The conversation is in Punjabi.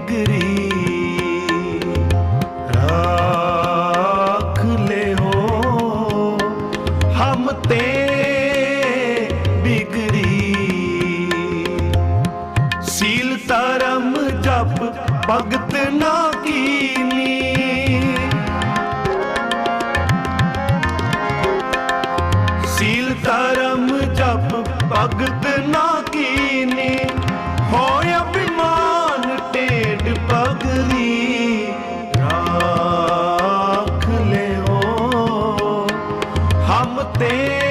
ਜਿਗਰੀ ਰਾਖ ਲੈ ਹੋ ਹਮ ਤੇ ਬਿਗਰੀ ਸੀਲ ਧਰਮ ਜਪ ਭਗਤ ਨਾ ਕੀਨੀ। ਸੀਲ ਧਰਮ ਜਪ ਭਗਤ तेरे